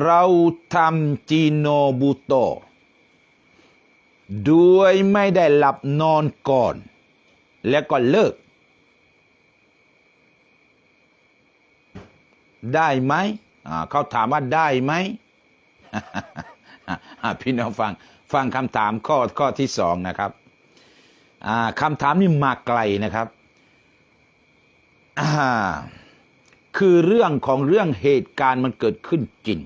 เราทำจีโนบุโตด้วยไม่ได้หลับนอนก่อน แล้วก็เลิก ได้ไหมอ่าเขาถามว่าได้ไหมอะพี่น้องฟังฟังคำถามข้อข้อที่สองนะครับอ่าคำถามนี่มาไกลนะครับอ่า คือเรื่องของเรื่องเหตุการณ์มันเกิดขึ้นจริง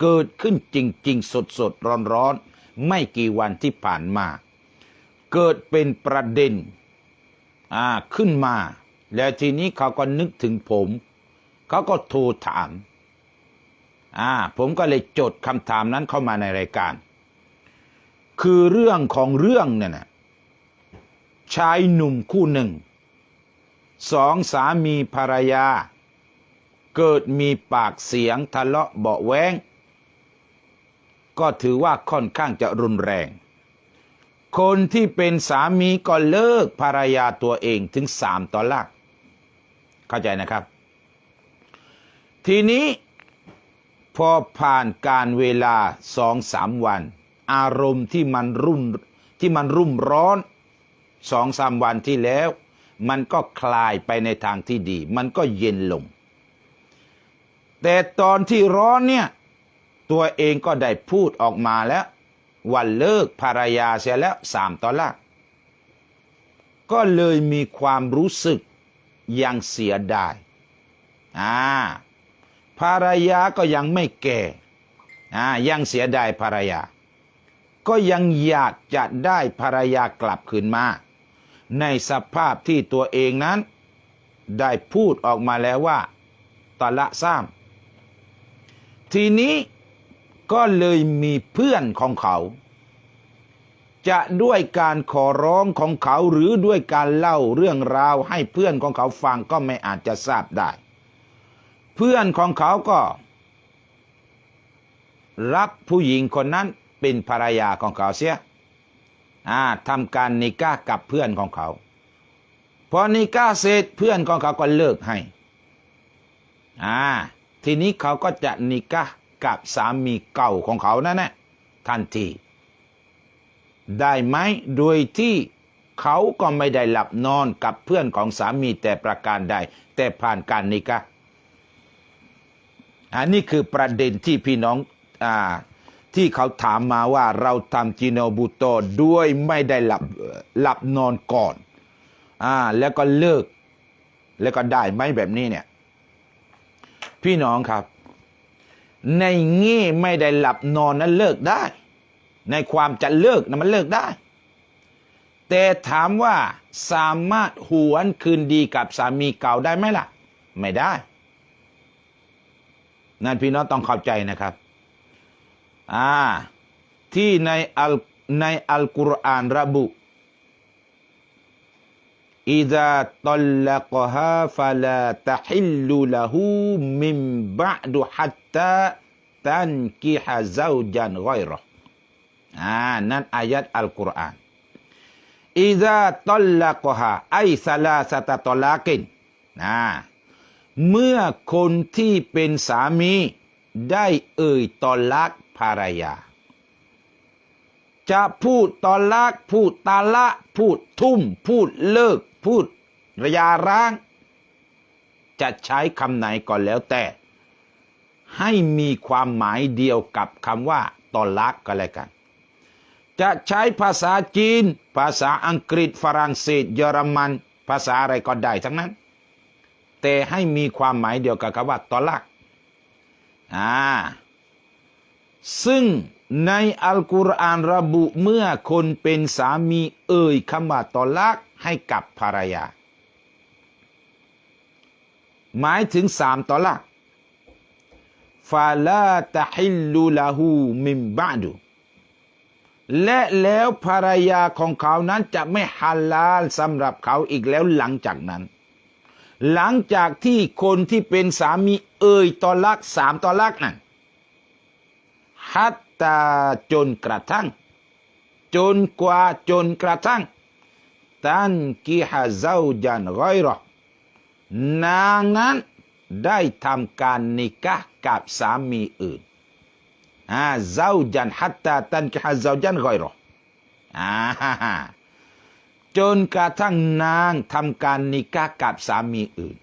เกิดขึ้นจริง ๆ สดสดร้อนร้อนไม่กี่วันที่ผ่านมา เกิดเป็นประเด็นอ่าขึ้นมา แล้วทีนี้เขาก็นึกถึงผม เขาก็โทรถามอ่าผมก็เลยจดคำถามนั้นเข้ามาในรายการ คือเรื่องของเรื่องเนี่ยนะชายหนุ่มคู่หนึ่ง สองสามีภรรยา เกิดมีปากเสียงทะเลาะเบาแว้งก็ถือว่าค่อนข้างจะรุนแรง คนที่เป็นสามีก็เลิกภรรยาตัวเองถึงสามตอนลากเข้าใจนะครับ ทีนี้พอผ่านการเวลาสองสามวัน อารมณ์ที่มันรุ่มที่มันรุ่มร้อนสองสามวันที่แล้ว มันก็คลายไปในทางที่ดี มันก็เย็นลง แต่ตอนที่ร้อนเนี่ย ตัวเองก็ได้พูดออกมาแล้ววันเลิกภรรยาเสียแล้วสามตอนละก็เลยมีความรู้สึกยังเสียดายอ่าภรรยาก็ยังไม่แก่อ่ายังเสียดายภรรยา ก็ยังอยากจะได้ภรรยากลับคืนมา ในสภาพที่ตัวเองนั้น ได้พูดออกมาแล้วว่าตะละซ้ำ ทีนี้ก็เลยมีเพื่อนของเขา จะด้วยการขอร้องของเขาหรือด้วยการเล่าเรื่องราวให้เพื่อนของเขาฟังก็ไม่อาจจะทราบได้ เพื่อนของเขาก็ รับผู้หญิงคนนั้นเป็นภรรยาของเขาเสียทำการนิก้ากับเพื่อนของเขาพอนิก้าเสร็จเพื่อนของเขาก็เลิกให้ อ่า ทีนี้เขาก็จะนิก้ากับสามีเก่าของเขานั่นแหละทันที ได้ไหมโดยที่เขาก็ไม่ได้หลับนอนกับเพื่อนของสามีแต่ประการใด แต่ผ่านการนิกะอันนี้คือประเด็นที่พี่น้องอ่าที่เขาถามมาว่าเราทำจีโนบุโตด้วยไม่ได้หลับหลับนอนก่อนอ่าแล้วก็เลิก แล้วก็ได้ไหมแบบนี้เนี่ย พี่น้องครับ ในแง่ไม่ได้หลับนอนนั้นเลิกได้ ในความจะเลิกนะมันเลิกได้ แต่ถามว่าสามารถหวนคืนดีกับสามีเก่าได้ไหมล่ะ ไม่ได้ นั่นพี่น้องต้องเข้าใจนะครับ อ่า ที่ในอัลในอัลกุรอานระบุ إذا طلقها فلا تحل له من بعد حتى تنكح زوجا غيره อ่านั่นอายัดอัลกุรอานอิซาตอลละกฮาไอซาลาสตะตอลากินนะเมื่อคนที่เป็นสามีได้เอ่ยตอลักภรรยา จะพูดตอนลัก พูดตาละ พูดทุ่ม พูดเลิก พูดระยาร้าง จะใช้คำไหนก่อนแล้วแต่ ให้มีความหมายเดียวกับคำว่าตอนลักก็แล้วกัน จะใช้ภาษาจีน ภาษาอังกฤษฝรั่งเศส เยอรมัน ภาษาอะไรก็ได้ทั้งนั้น แต่ให้มีความหมายเดียวกับคำว่าตอลักอ่าซึ่ง ในอัลกุรอานระบุเมื่อคนเป็นสามีเอ่ยคำว่าตอลักให้กับภรรยา หมายถึงสามตอลักฟาลาตะฮิลลูลาหูมิมบาดูและแล้วภรรยาของเขานั้นจะไม่ฮาลาลสำหรับเขาอีกแล้วหลังจากนั้น หลังจากที่คนที่เป็นสามีเอ่ยตอลักสามตอลักนั้นฮัต ตาจนกระทั่ง จนกว่าจนกระทั่งตันกิฮะเจ้าจันไกรอนางนั้นได้ทำการนิกะกับสามีอื่นอ่าเจ้าจันฮัตตาตันกิฮะเจ้าจันกอยรออ่าจนกระทั่งนางทำการนิกากับสามีอื่น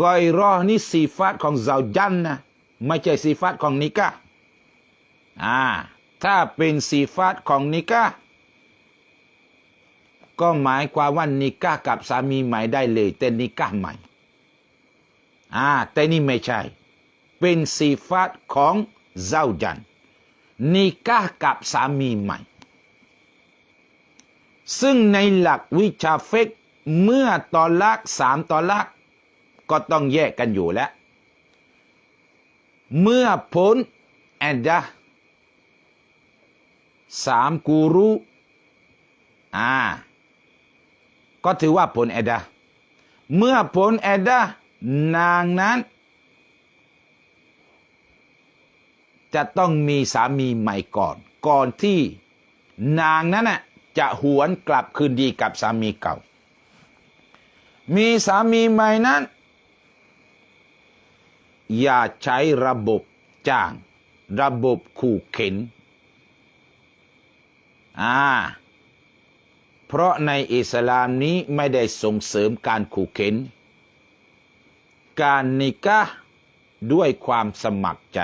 รอยรอนี่สีฟัตของเจ้าจันนะไม่ใช่สีฟัตของนิกาอ่าถ้าเป็นสีฟัตของนิกาก็หมายความว่านิกากับสามีใหม่ได้เลยแต่นิกาใหม่อ่าแต่นี่ไม่ใช่ เป็นสีฟัตของเจ้าจันนิกากับสามีใหม่ ซึ่งในหลักวิชาเฟกเมื่อตอนลักสามตอนลัก ก็ต้องแยกกันอยู่แล้ว เมื่อพ้นแอดดาสามกูรุอ่า ก็ถือว่าผลแอดดาเมื่อผลแอดดานางนั้น จะต้องมีสามีใหม่ก่อน ก่อนที่นางนั้นน่ะจะหวนกลับคืนดีกับสามีเก่า มีสามีใหม่นั้น อย่าใช้ระบบจ้าง ระบบขู่เข็น อ่า เพราะในอิสลามนี้ไม่ได้ส่งเสริมการขู่เข็น การนิกะด้วยความสมัครใจ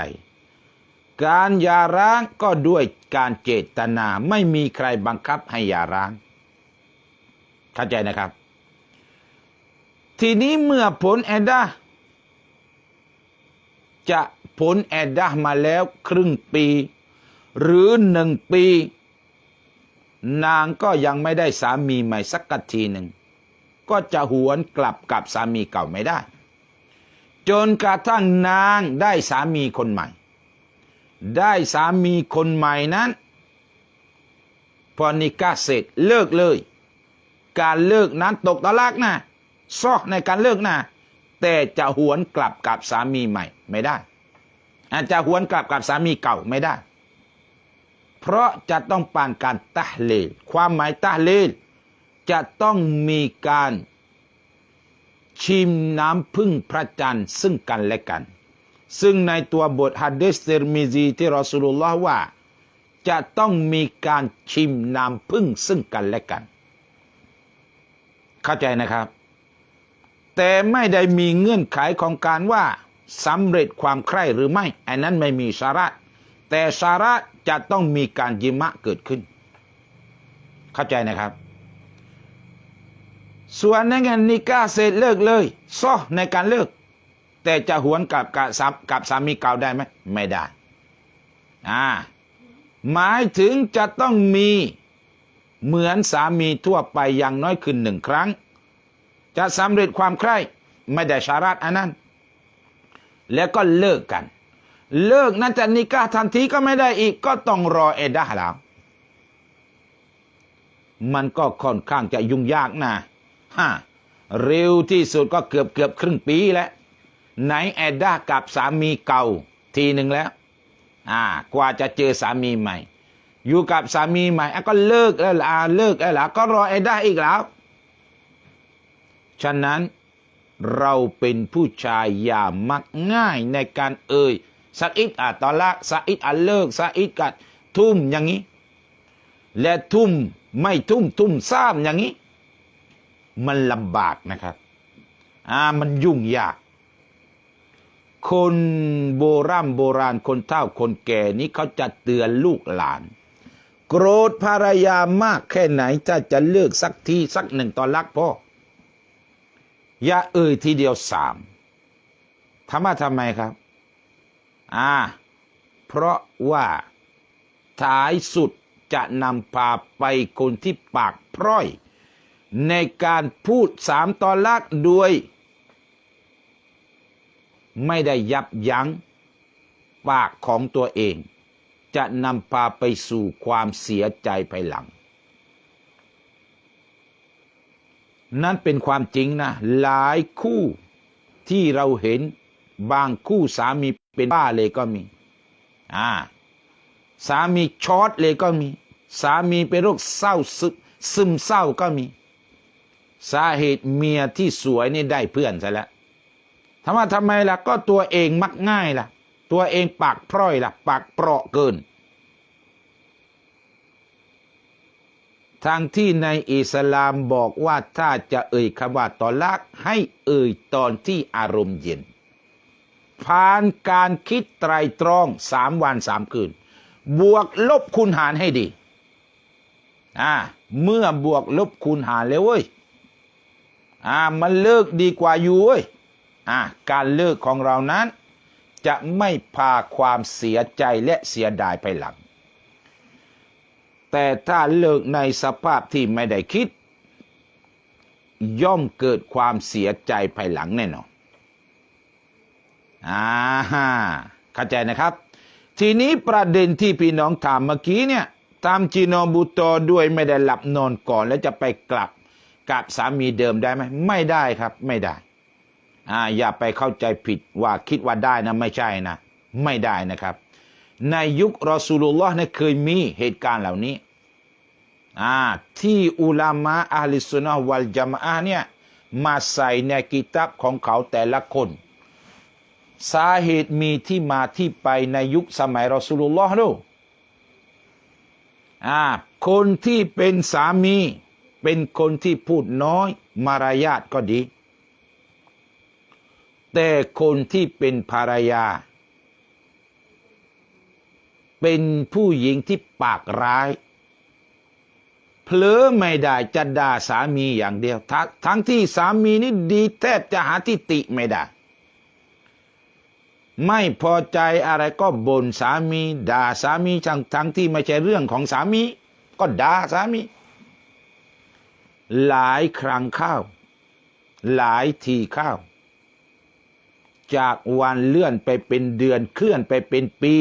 การย่าร้างก็ด้วยการเจตนา ไม่มีใครบังคับให้ย่าร้าง เข้าใจนะครับ ทีนี้เมื่อผลแอดดา จะพ้นแอดดามาแล้วครึ่งปี หรือหนึ่งปี นางก็ยังไม่ได้สามีใหม่สักทีหนึ่ง ก็จะหวนกลับกับสามีเก่าไม่ได้ จนกระทั่งนางได้สามีคนใหม่ ได้สามีคนใหม่นั้น พอนิกาเสร็จเลิกเลย การเลิกนั้นตกตะลักนะซ้อในการเลิกนะ แต่จะหวนกลับกับสามีใหม่ไม่ได้ อาจจะหวนกลับกับสามีเก่าไม่ได้ เพราะจะต้องปานการตะเลลความหมายตะเลลจะต้องมีการชิมน้ำพึ่งพระจันทร์ซึ่งกันและกัน ซึ่งในตัวบทฮัดดิสเตอร์มิซีที่รอสุลลอฮ์ว่า จะต้องมีการชิมน้ำพึ่งซึ่งกันและกัน เข้าใจนะครับ แต่ไม่ได้มีเงื่อนไขของการว่าสำเร็จความใคร่หรือไม่อันนั้นไม่มีสาระ แต่สาระจะต้องมีการยิมะเกิดขึ้น เข้าใจนะครับ ส่วนในงานนิกาเสร็จเลิกเลยซ้อในการเลิก แต่จะหวนกับกับสากับสามีเก่าได้ไหมไม่ได้อ่าหมายถึงจะต้องมีเหมือนสามีทั่วไปอย่างน้อยคืนหนึ่งครั้ง จะสำเร็จความใคร่ไม่ได้ชารัตอันนั้น แล้วก็เลิกกัน เลิกนั้นจะนิกาทันทีก็ไม่ได้อีก ก็ต้องรอเอดาแล้วมันก็ค่อนข้างจะยุ่งยากนะฮะเร็วที่สุดก็เกือบเกือบครึ่งปีแล้ว ไหนแอดดากับสามีเก่าทีหนึ่งแล้ว อ่ากว่าจะเจอสามีใหม่ อยู่กับสามีใหม่ก็เลิกแล้วล่ะเลิกแล้วล่ะก็รอแอดดาอีกแล้ว ฉะนั้นเราเป็นผู้ชายอย่ามักง่ายในการเอ่ยสักอิดอะตอละสักอิดอะเลิกสักอิดกัดทุ่มอย่างนี้ และทุ่มไม่ทุ่มทุ่มซ้ำอย่างนี้ มันลำบากนะครับอ่ามันยุ่งยาก คนโบราณโบราณคนเฒ่าคนแก่นี้เขาจะเตือนลูกหลาน โกรธภรรยามากแค่ไหนถ้าจะเลิกสักทีสักหนึ่งตอนรักพ่อ ย่าเอ่ยทีเดียวสามทำมาทำไมครับ อ่า เพราะว่าท้ายสุดจะนำพาไปคนที่ปากพร่อย ในการพูดสามตอนลักโดยไม่ได้ยับยั้งปากของตัวเอง จะนำพาไปสู่ความเสียใจภายหลัง นั่นเป็นความจริงนะ หลายคู่ที่เราเห็นบางคู่สามีเป็นบ้าเลยก็มี อ่า สามีช็อตเลยก็มี สามีเป็นโรคเศร้าซึมซึมเศร้าก็มี สาเหตุเมียที่สวยนี่ได้เพื่อนซะแล้วถามทำไมล่ะ ก็ตัวเองมักง่ายล่ะ ตัวเองปากพร่อยล่ะ ปากเปราะเกิน ทางที่ในอิสลามบอกว่าถ้าจะเอ่ยคำว่าตอลักให้เอ่ยตอนที่อารมณ์เย็น ผ่านการคิดไตรตรองสามวันสามคืน บวกลบคูณหารให้ดี อ่า เมื่อบวกลบคูณหารแล้วเว้ย อ่า มันเลิกดีกว่าอยู่เว้ย อ่า การเลิกของเรานั้น จะไม่พาความเสียใจและเสียดายไปหลัง แต่ถ้าเลิกในสภาพที่ไม่ได้คิด ย่อมเกิดความเสียใจภายหลังแน่นอนอ่าฮะเข้าใจนะครับ ทีนี้ประเด็นที่พี่น้องถามเมื่อกี้เนี่ยทำจีโนบุโตด้วยไม่ได้หลับนอนก่อนแล้วจะไปกลับกับสามีเดิมได้ไหมไม่ได้ครับไม่ได้อ่าอย่าไปเข้าใจผิดว่าคิดว่าได้นะไม่ใช่นะ ไม่ได้นะครับ ในยุครอสูลุลลอฮ์เนี่ยเคยมีเหตุการณ์เหล่านี้อ่าที่อุลามะอาลิสุนนะวัลจามะเนี่ยมาใส่ในกิตับของเขาแต่ละคน สาเหตุมีที่มาที่ไปในยุคสมัยรอสูลุลลอฮ์ดูอ่าคนที่เป็นสามี เป็นคนที่พูดน้อยมารยาทก็ดี แต่คนที่เป็นภรรยา เป็นผู้หญิงที่ปากร้ายเพลอไม่ได้จะด่าสามีอย่างเดียวท,ทั้งที่สามีนี่ดีแทบจะหาที่ติไม่ได้ ไม่พอใจอะไรก็บ่นสามี ด่าสามีทั้งทั้งที่ไม่ใช่เรื่องของสามี ก็ด่าสามี หลายครั้งเข้าหลายทีเข้าจากวันเลื่อนไปเป็นเดือนเคลื่อนไปเป็นปี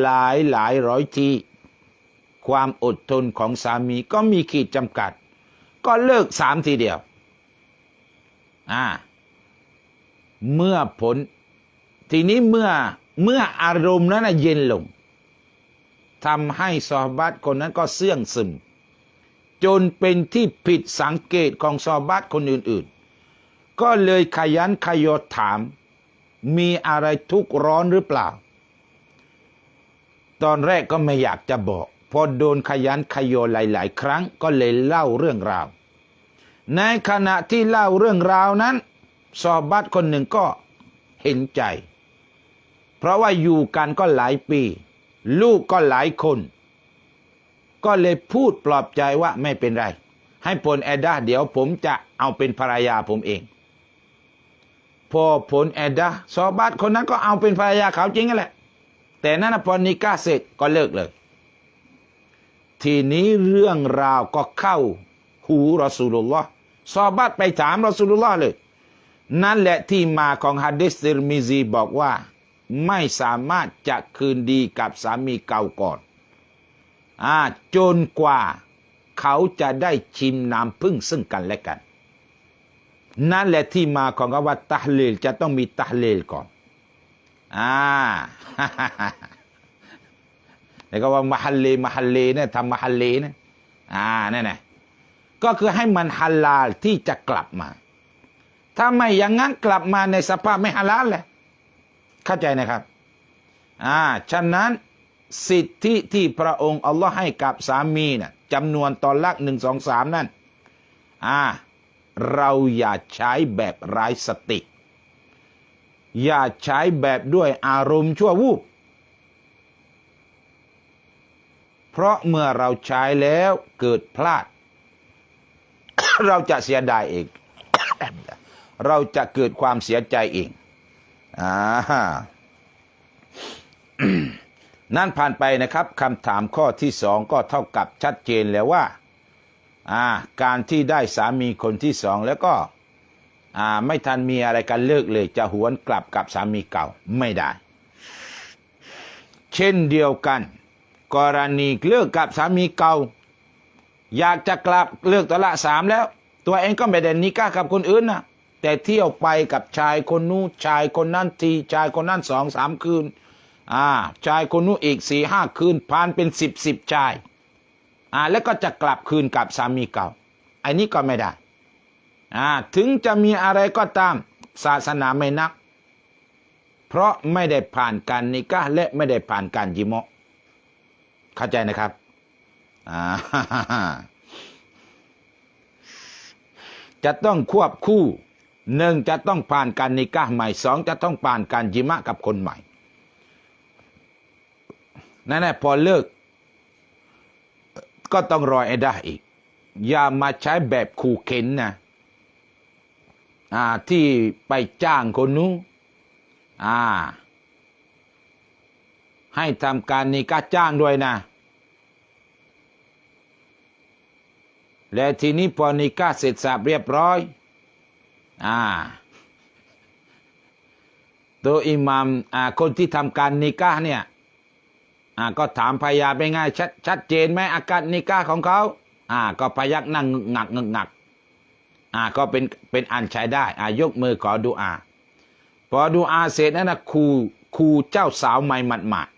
หลายหลายร้อยทีความอดทนของสามีก็มีขีดจำกัด ก็เลิกสามทีเดียว อ่า เมื่อผล ทีนี้เมื่อเมื่ออารมณ์นั้นเย็นลงทำให้ซอบัตคนนั้นก็เสื่องซึม จนเป็นที่ผิดสังเกตของซอบัตคนอื่นๆ ก็เลยขยันขยอถาม มีอะไรทุกข์ร้อนหรือเปล่า ตอนแรกก็ไม่อยากจะบอก พอโดนขยันขยอหลาย ๆ ครั้งก็เลยเล่าเรื่องราว ในขณะที่เล่าเรื่องราวนั้นซอบัตคนหนึ่งก็เห็นใจ เพราะว่าอยู่กันก็หลายปี ลูกก็หลายคน ก็เลยพูดปลอบใจว่าไม่เป็นไร ให้ผลแอดดาเดี๋ยวผมจะเอาเป็นภรรยาผมเอง พอผลแอดดาซอบัตคนนั้นก็เอาเป็นภรรยาเขาจริงนั่นแหละ แต่นั้นนะพอนิก้าเสร็จก็เลิกเลย ทีนี้เรื่องราวก็เข้าหูรอสูลุลลอฮ์ซอบัตไปถามรอสูลุลลอฮ์เลย นั่นแหละที่มาของฮะดิษติรมิซีบอกว่า ไม่สามารถจะคืนดีกับสามีเก่าก่อนอาจนกว่าเขาจะได้ชิมน้ำพึ่งซึ่งกันและกัน นั่นแหละที่มาของคำว่าตะฮลีลจะต้องมีตะฮลีลก่อน อ่าแล้วก็ว่ามหัลลีมหัลลีเนี่ยทำมหัลลีเนี่ยอ่านั่นแหละก็คือให้มันฮัลลาลที่จะกลับมา ถ้าไม่อย่างนั้นกลับมาในสภาพไม่ฮาลาลเลยเข้าใจนะครับ อ่า ฉะนั้นสิทธิที่พระองค์อัลลอฮ์ให้กับสามีนะ่ะจำนวนตอนลักหนึ่งสองสามนั่น อ่า เราอย่าใช้แบบไร้สติ อย่าใช้แบบด้วยอารมณ์ชั่ววูบ เพราะเมื่อเราใช้แล้วเกิดพลาด เราจะเสียดายเอง เราจะเกิดความเสียใจเองอ่านั่นผ่านไปนะครับคำถามข้อที่สองก็เท่ากับชัดเจนแล้วว่า อ่า การที่ได้สามีคนที่สองแล้วก็ ไม่ทันมีอะไรกันเลิกเลย จะหวนกลับกับสามีเก่าไม่ได้ เช่นเดียวกัน กรณีเลิกกับสามีเก่า อยากจะกลับเลิกตละสามแล้ว ตัวเองก็ไม่ได้นิก้ากับคนอื่นนะแต่เที่ยวไปกับชายคนนู้นชายคนนั้นทีชายคนนั้นสองสามคืนอ่าชายคนนู้นอีกสี่ห้าคืนผ่านเป็นสิบสิบชายอ่าแล้วก็จะกลับคืนกับสามีเก่า อันนี้ก็ไม่ได้ อ่าถึงจะมีอะไรก็ตามศาสนาไม่นัก เพราะไม่ได้ผ่านการนิกะและไม่ได้ผ่านการยิโมะเข้าใจนะครับอ่าจะต้องควบคู่หนึ่งจะต้องผ่านการนิกะใหม่สองจะต้องผ่านการยิมะกับคนใหม่นั่นแหละพอเลิก ก็ต้องรอให้ได้อีก อย่ามาใช้แบบขู่เข็นนะ ที่ไปจ้างคนนู้นอ่า ให้ทำการนิกะห์จ้างด้วยนะ และทีนี้พอนิกาเสร็จสับเรียบร้อย อ่า ตัวอิหมามอ่าคนที่ทำการนิกาเนี่ย อ่าก็ถามพยาเป็นไงชัดชัดเจนไหมอาการนิกาของเขา อ่า ก็พยักนั่งงึกหงักงึกหงัก ก็เป็นเป็นอันใช้ได้อ่ายกมือขอดูอาพอดูอาเสร็จนั่นนะครูครูเจ้าสาวใหม่หมัดหมาด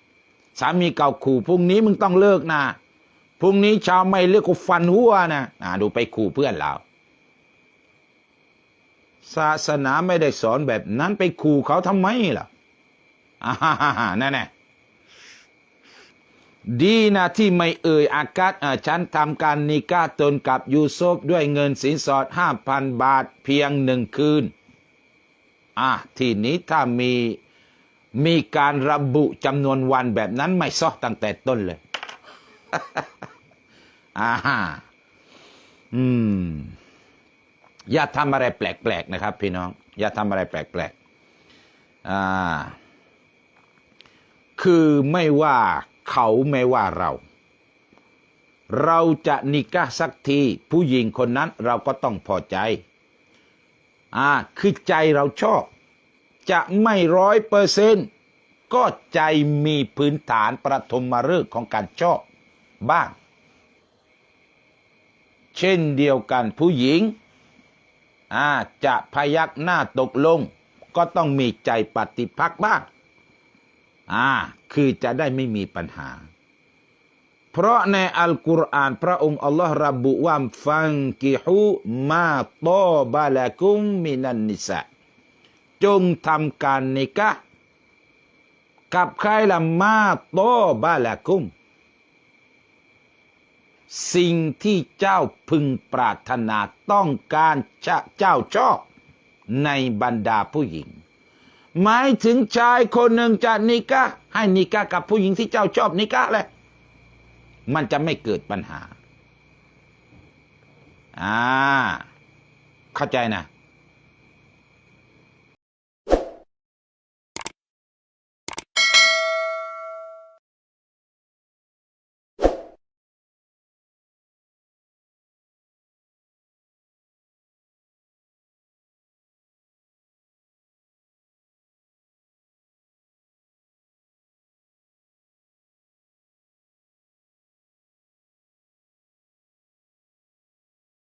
สามีเก่าขู่พรุ่งนี้มึงต้องเลิกนะพรุ่งนี้ช้าไม่เลือกกูฟันหัวนะอ่าดูไปขู่เพื่อนเราศาสนาไม่ได้สอนแบบนั้นไปขู่เขาทำไมล่ะอ่าฮ่าฮ่าฮ่านั่นแน่ ดีนะที่ไม่เอ่ยอากาศฉันทำการนิกาตนกับยูโซฟด้วยเงินสินสอดห้าพันบาทเพียงหนึ่งคืน อะ ทีนี้ถ้ามีมีการระบุจำนวนวันแบบนั้นไม่ซอตั้งแต่ต้นเลย อ่าฮะอืม อย่าทำอะไรแปลกๆนะครับ พี่น้อง อย่าทำอะไรแปลกๆ อ่า คือไม่ว่า เขาไม่ว่าเรา เราจะนิกะห์สักทีผู้หญิงคนนั้นเราก็ต้องพอใจ อ่า คือใจเราชอบ จะไม่ร้อยเปอร์เซนต์ก็ใจมีพื้นฐานประทมฤกษ์ของการชอบบ้าง เช่นเดียวกันผู้หญิงอ่าจะพยักหน้าตกลง ก็ต้องมีใจปฏิพักบ้าง อ่าคือจะได้ไม่มีปัญหา เพราะในอัลกุรอานพระองค์อัลลอฮ์ระบุว่าฟังกิฮูมาโตบาลากุมมินันนิสะจงทำการนิกะกับใครละมาโตบาลากุม สิ่งที่เจ้าพึงปรารถนาต้องการจะเจ้าชอบในบรรดาผู้หญิง หมายถึงชายคนหนึ่งจะนิกะให้นิกะกับผู้หญิงที่เจ้าชอบนิกะแหละมันจะไม่เกิดปัญหา อ่า เข้าใจนะ